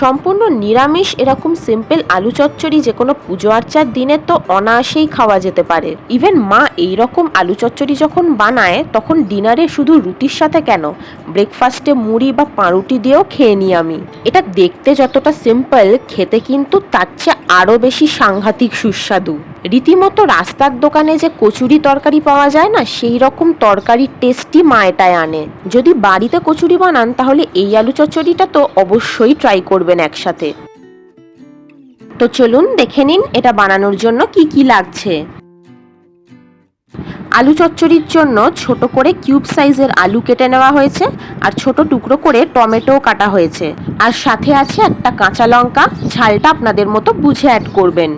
সম্পূর্ণ নিরামিষ, এরকম সিম্পল আলু চচ্চড়ি, যে কোনো পুজো আর্চার দিনে তো অনায়াসেই খাওয়া যেতে পারে। ইভেন মা এই রকম আলু চচ্চড়ি যখন বানায়, তখন ডিনারে শুধু রুটির সাথে কেন? ব্রেকফাস্টে মুড়ি বা পাউরুটি দিয়েও খেয়ে নিই আমি। এটা দেখতে যতটা সিম্পল খেতে কিন্তু তার চেয়ে আরও বেশি সাংঘাতিক সুস্বাদু। রীতিমতো রাস্তার দোকানে যে কচুরি তরকারি পাওয়া যায় না, সেই রকম তরকারির টেস্টই মায়েটায় আনে। যদি বাড়িতে কচুরি বানান, তাহলে এই আলু চচ্চড়িটা তো অবশ্যই ট্রাই করবেন একসাথে। তো চলুন দেখে নিন এটা বানানোর জন্য কি কি লাগছে। আলু চচ্চড়ির জন্য ছোট করে কিউব সাইজের আলু কেটে নেওয়া হয়েছে আর ছোট টুকরো করে টমেটো কাটা হয়েছে। আর সাথে আছে একটা কাঁচা লঙ্কা, ঝালটা আপনাদের মতো বুঝে অ্যাড করবেন।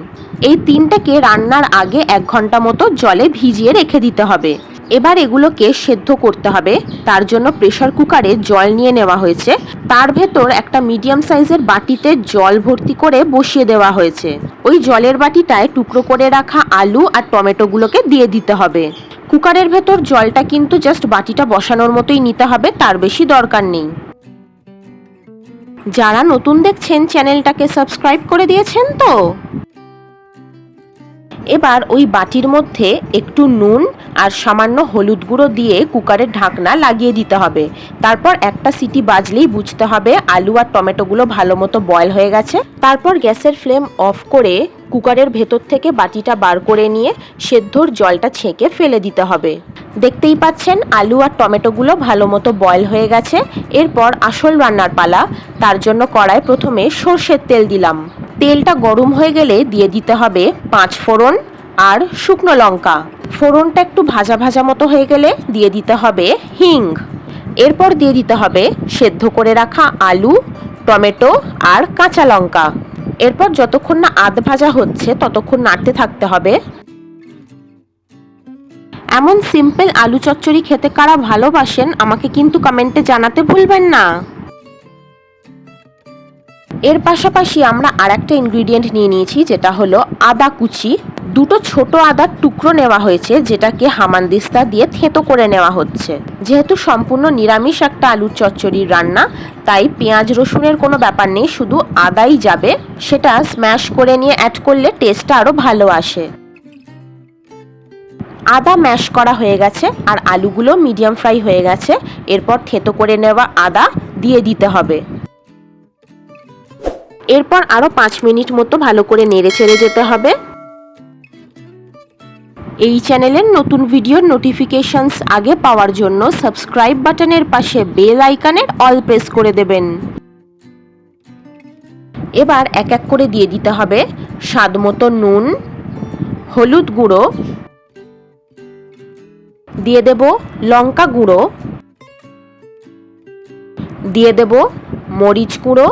এই তিনটাকে রান্নার আগে এক ঘণ্টা মতো জলে ভিজিয়ে রেখে দিতে হবে। এবার এগুলোকে সেদ্ধ করতে হবে। তার জন্য প্রেশার কুকারে জল নিয়ে নেওয়া হয়েছে। তার ভেতর একটা মিডিয়াম সাইজের বাটিতে জল ভর্তি করে বসিয়ে দেওয়া হয়েছে। ওই জলের বাটিটায় টুকরো করে রাখা আলু আর টমেটোগুলোকে দিয়ে দিতে হবে। কুকারের ভেতর জলটা কিন্তু জাস্ট বাটিটা বসানোর মতোই নিতে হবে, তার বেশি দরকার নেই। যারা নতুন দেখছেন চ্যানেলটাকে সাবস্ক্রাইব করে দিয়েছেন তো? এবার ওই বাটির মধ্যে একটু নুন আর সামান্য হলুদ গুঁড়ো দিয়ে কুকারের ঢাকনা লাগিয়ে দিতে হবে। তারপর একটা সিটি বাজলেই বুঝতে হবে আলু আর টমেটোগুলো ভালো মতো বয়ল হয়ে গেছে। তারপর গ্যাসের ফ্লেম অফ করে কুকারের ভেতর থেকে বাটিটা বার করে নিয়ে সেদ্ধর জলটা ছেঁকে ফেলে দিতে হবে। দেখতেই পাচ্ছেন আলু আর টমেটোগুলো ভালো মতো বয়ল হয়ে গেছে। এরপর আসল রান্নার পালা। তার জন্য কড়ায় প্রথমে সর্ষের তেল দিলাম। তেলটা গরম হয়ে গেলে দিয়ে দিতে হবে পাঁচ ফোড়ন আর শুকনো লঙ্কা। ফোড়নটা একটু ভাজা ভাজা মতো হয়ে গেলে দিয়ে দিতে হবে হিং। এরপর দিয়ে দিতে হবে সেদ্ধ করে রাখা আলু, টমেটো আর কাঁচা লঙ্কা। এরপর যতক্ষণ না আধ ভাজা হচ্ছে ততক্ষণ নাড়তে থাকতে হবে। এমন সিম্পল আলু চচ্চড়ি খেতে কারা ভালোবাসেন আমাকে কিন্তু কমেন্টে জানাতে ভুলবেন না। এর পাশাপাশি আমরা আর একটা ইনগ্রিডিয়েন্ট নিয়ে নিয়েছি, যেটা হলো আদা কুচি। দুটো ছোট আদার টুকরো নেওয়া হয়েছে, যেটাকে হামানদিস্তা দিয়ে থেঁতো করে নেওয়া হচ্ছে। যেহেতু সম্পূর্ণ নিরামিষ একটা আলুর চচ্চড়ির রান্না, তাই পেঁয়াজ রসুনের কোনো ব্যাপার নেই, শুধু আদাই যাবে। সেটা স্ম্যাশ করে নিয়ে অ্যাড করলে টেস্টটা আরও ভালো আসে। আদা ম্যাশ করা হয়ে গেছে, আর আলুগুলো মিডিয়াম ফ্রাই হয়ে গেছে। এরপর থেতো করে নেওয়া আদা দিয়ে দিতে হবে। এরপর আরও পাঁচ মিনিট মতো ভালো করে নেড়ে চেড়ে যেতে হবে। এই চ্যানেলের নতুন ভিডিওর নোটিফিকেশনস আগে পাওয়ার জন্য সাবস্ক্রাইব বাটনের পাশে বেল আইকনের অল প্রেস করে দেবেন। এবার এক এক করে দিয়ে দিতে হবে স্বাদ মতো নুন, হলুদ গুঁড়ো, দিয়ে দেব লঙ্কা গুঁড়ো, দিয়ে দেব মরিচ গুঁড়ো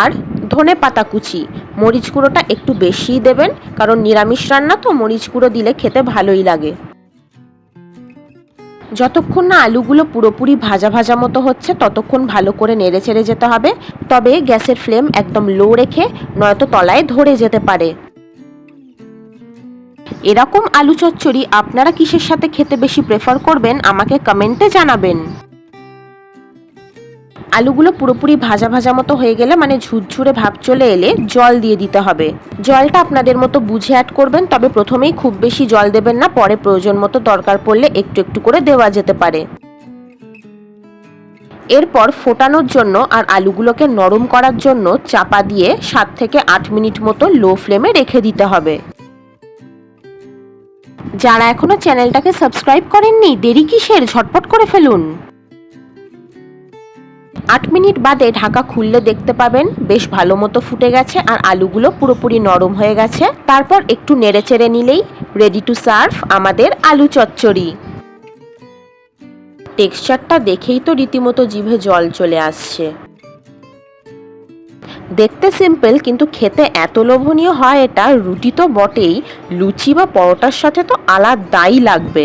আর ধনে পাতা কুচি। মরিচ গুঁড়োটা একটু বেশিই দেবেন, কারণ নিরামিষ রান্না তো মরিচ গুঁড়ো দিলে খেতে ভালোই লাগে। যতক্ষণ না আলুগুলো পুরোপুরি ভাজা ভাজা মতো হচ্ছে, ততক্ষণ ভালো করে নেড়ে চেড়ে যেতে হবে। তবে গ্যাসের ফ্লেম একদম লো রেখে, নয়তো তলায় ধরে যেতে পারে। এরকম আলু চচ্চড়ি আপনারা কিসের সাথে খেতে বেশি প্রেফার করবেন, আমাকে কমেন্টে জানাবেন। আলুগুলো পুরোপুরি ভাজা ভাজা মতো হয়ে গেলে মানে ঝুরঝুরে ভাব চলে এলে জল দিয়ে দিতে হবে। জলটা আপনাদের মতো বুঝে অ্যাড করবেন, তবে প্রথমেই খুব বেশি জল দেবেন না, পরে প্রয়োজন মতো দরকার পড়লে একটু একটু করে দেওয়া যেতে পারে। এরপর ফোটানোর জন্য আর আলুগুলোকে নরম করার জন্য চাপা দিয়ে সাত থেকে আট মিনিট মতো লো ফ্লেমে রেখে দিতে হবে। যারা এখনও চ্যানেলটাকে সাবস্ক্রাইব করেননি, দেরি কিসের? ঝটপট করে ফেলুন। আট মিনিট বাদে ঢাকা খুললে দেখতে পাবেন বেশ ভালো মতো ফুটে গেছে আর আলুগুলো পুরোপুরি নরম হয়ে গেছে। তারপর একটু নেড়ে চেড়ে নিলেই রেডি টু সার্ভ আমাদের আলু চচ্চড়ি। টেক্সচারটা দেখেই তো রীতিমতো জিভে জল চলে আসছে। দেখতে সিম্পল কিন্তু খেতে এত লোভনীয় হয় এটা, রুটি তো বটেই, লুচি বা পরোটার সাথে তো আলাদাই লাগবে।